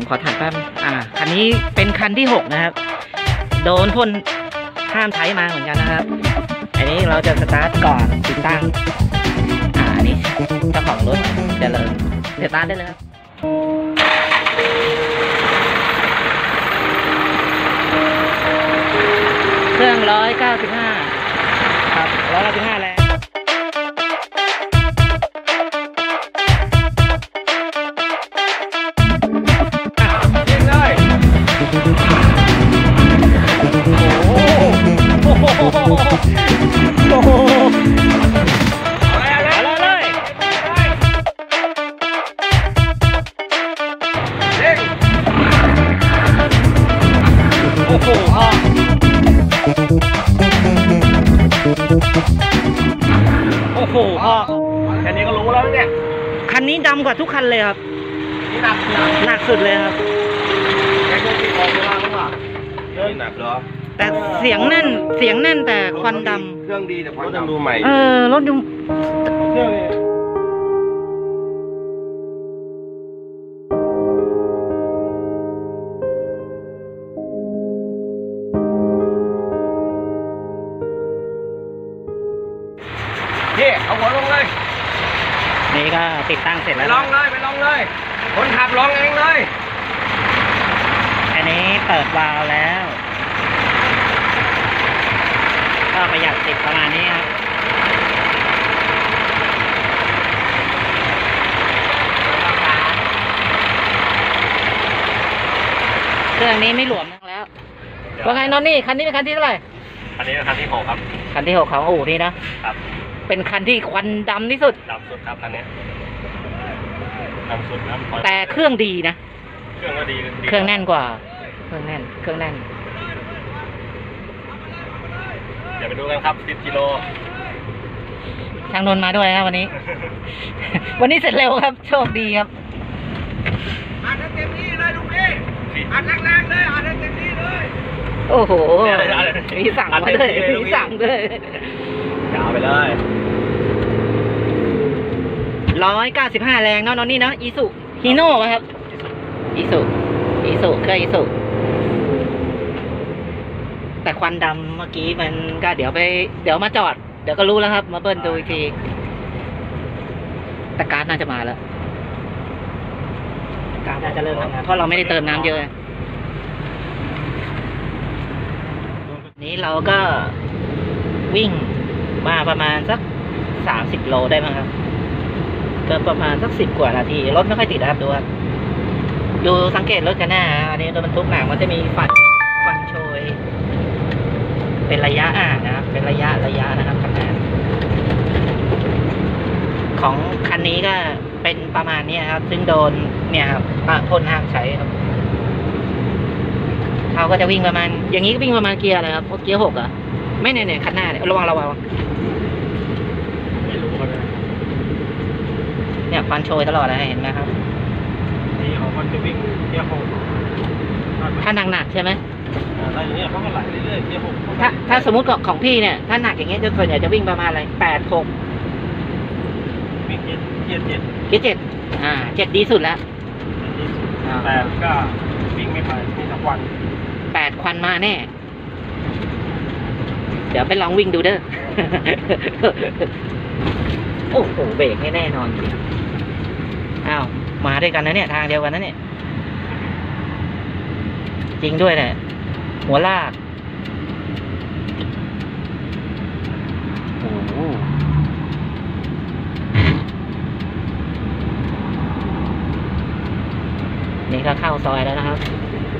ผมขอถ่ายแป๊บอ่า คันนี้เป็นคันที่หกนะครับ โดนพ่นห้ามใช้มาเหมือนกันนะครับ อันนี้เราจะสตาร์ทก่อนติดตั้ง อ่าอันนี้เจ้าของรถเจริญสตาร์ทได้เลยครับเครื่องร้อยเก้าสิบห้าครับร้อยเก้าสิบห้าแรง นนี้ดำกว่าทุกคันเลยครับ นี่หนักหนักหนักสุดเลยครับแค่พวกที่ออกเวลาหรือเปล่าเรื่องหนักเหรอแต่เสียงแน่นเสียงแน่นแต่ควันดเครื่องดีแต่ควันดำดูใหม่ำเออรถดู เครื่องนี้พี่ นี่ก็ติดตั้งเสร็จไปแล้วลองเลยไปลองเลย คนขับลองเองเลย อันนี้เปิดวาล์วแล้ว ก็ประหยัดติดประมาณนี้ครับเครื่องนี้ไม่หลวมนักแล้ว ว่าไงนอนนี่คันนี้เป็นคันที่เท่าไหร่อันนี้เป็นคันที่หกครับ คันที่หกของอู่นี่นะครับ เป็นคันที่ควันดำที่สุด ดำสุดครับคันนี้ดำสุดครับแต่เครื่องดีนะ เครื่องก็ดีดีเครื่องแน่นกว่า เครื่องแน่น เครื่องแน่น เดี๋ยวไปดูกันครับ10กิโลช่างนนท์มาด้วยครับวันนี้ วันนี้เสร็จเร็วครับ โชคดีครับ อัดให้เต็มที่เลยลูกพี่อัดแรงๆเลยอัดให้เต็มที่เลยโอ้โห มีสั่งมาด้วยมีสั่งด้วย ยาวไปเลย ร้อยเก้าสิบห้าแรงเนาะนอนนี่เนาะอีสุฮีโน่ครับอีสุอีสุเครื่องอีสุแต่ควันดำเมื่อกี้มันก็เดี๋ยวไป เดี๋ยวมาจอด เดี๋ยวก็รู้แล้วครับ มาเบิ้ลดูอีกทีแต่การดน่าจะมาแล้ว การดน่าจะเริ่มทำงานเพราะเราไม่ได้เติมน้ำเยอะ นี้เราก็วิ่งมาประมาณสักสามสิบโลได้มั้งครับ ก็ประมาณสักสิบกว่านาที รถไม่ค่อยติดนะครับดูครับดูสังเกตรถกันหน้า อันนี้รถบรรทุกหนักมันจะมีฟันฟันโชย เป็นระยะอ่านนะครับ เป็นระยะระยะนะครับขนาดของคันนี้ก็เป็นประมาณนี้ครับ ซึ่งโดนเนี่ยครับปะพ่นห้ามใช้ครับเขาก็จะวิ่งประมาณ อย่างนี้ก็วิ่งประมาณเกียร์อะไรครับเกียร์หกอะไม่เนี่ยเนี่ยคันหน้าเนี่ยระวังระวัง ไม่รู้กันเลย เนี่ยควันโชยตลอดเลยเห็นไหมครับนี่ของมันจะวิ่งเกียร์หกถ้าหนักๆใช่ไหไหมอะไรอย่างเงี้ยเขาก็ไหลเรื่อยๆเกียร์หกถ้าถ้าสมมติของของพี่เนี่ยถ้าหนักอย่างเงี้ยจะส่วนใหญ่จะวิ่งประมาณอะไรแปดหกวิ่งเกียร์เกียร์เจ็ดเกียร์เจ็ดอ่าเจ็ดดีสุดแล้วอ่าแต่ก็วิ่งไม่ไปมีสักวันแปดควันมาแน่เดี๋ยวไปลองวิ่งดูเด้อ โอ้โห เบรกให้แน่นอนจริง อ้าวมาด้วยกันนะเนี่ย ทางเดียวกันนะเนี่ย จริงด้วยแหละหัวลากโอ้โหนี่ก็เข้าซอยแล้วนะครับ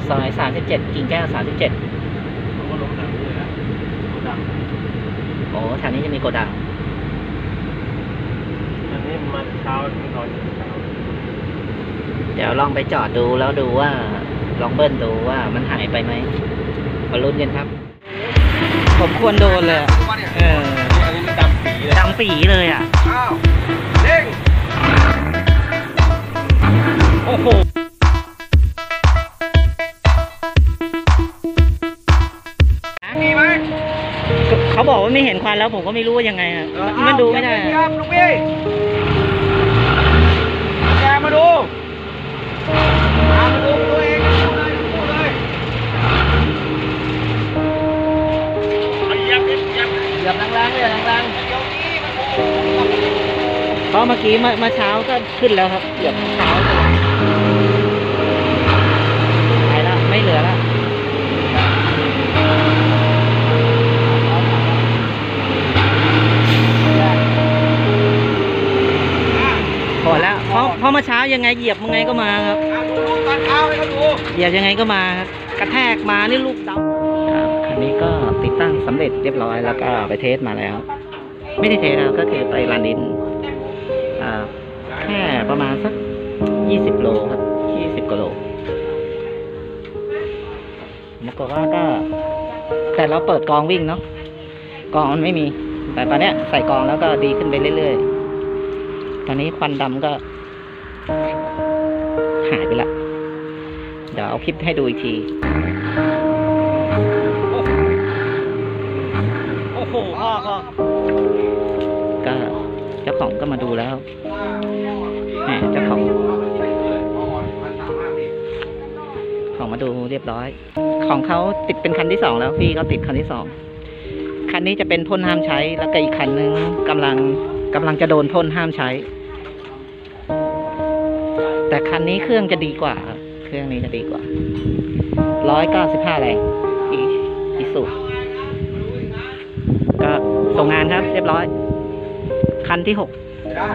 ซอยสามสิบเจ็ดกิ่งแก้วสามสิบเจ็ดผมก็ลงดังเลยนะลงดังโอ้แถวนี้จะมีโกดังอันนี้มันเช้าถึงตอน เช้าเดี๋ยวลองไปจอดดูแล้วดูว่า ลองเบิ้ลดูว่ามันหายไปไหมมาลุ้นกันครับ ผมควรโดนเลยอะเอออันนี้มันดำปีเลย ดำปีเลยอะ อ้าวเร่งโอ้โหมีไหมเขาบอกว่าไม่เห็นควันแล้วผมก็ไม่รู้ว่ายังไงอะ มันดูไม่ได้คอะรับลูกพี่แกมาดูมาดูดู ราะเมื่อกี้เมื่อเมื่อเช้าก็ขึ้นแล้วครับเกือบเช้าเลยหายแล้วไม่เหลือแล้วพอแล้วเพราะเพราะเมื่อเช้ายังไงเหยียบยังไงก็มาครับตอนเช้าให้เขาดูเหยียบยังไงก็มาครับกระแทกมานี่ลูกดำคันนี้ก็ติดตั้งสำเร็จเรียบร้อยแล้วก็ไปเทสมาแล้ว ไม่ได้เทสแล้วก็คือไปรันดิน แค่ประมาณสักยี่สิบโลครับยี่สิบกว่าโลปรากฏว่าก็ แต่เราเปิดกองวิ่งเนาะกองมันไม่มี แต่ตอนเนี้ยใส่กองแล้วก็ดีขึ้นไปเรื่อยๆ ตอนนี้ควันดำก็ หายไปละ เดี๋ยวเอาคลิปให้ดูอีกที ของก็มาดูแล้วแหมเจ้าของของมาดูเรียบร้อย ของเขาติดเป็นคันที่สองแล้วพี่เขาติดคันที่สองคันนี้จะเป็นพ่นห้ามใช้แล้วก็อีกคันนึงกำลังกำลังจะโดนพ่นห้ามใช้ แต่คันนี้เครื่องจะดีกว่า เครื่องนี้จะดีกว่าร้อยเก้าสิบห้าแรงอีอีสุก็ส่งงานครับ เรียบร้อย คันที่หกได้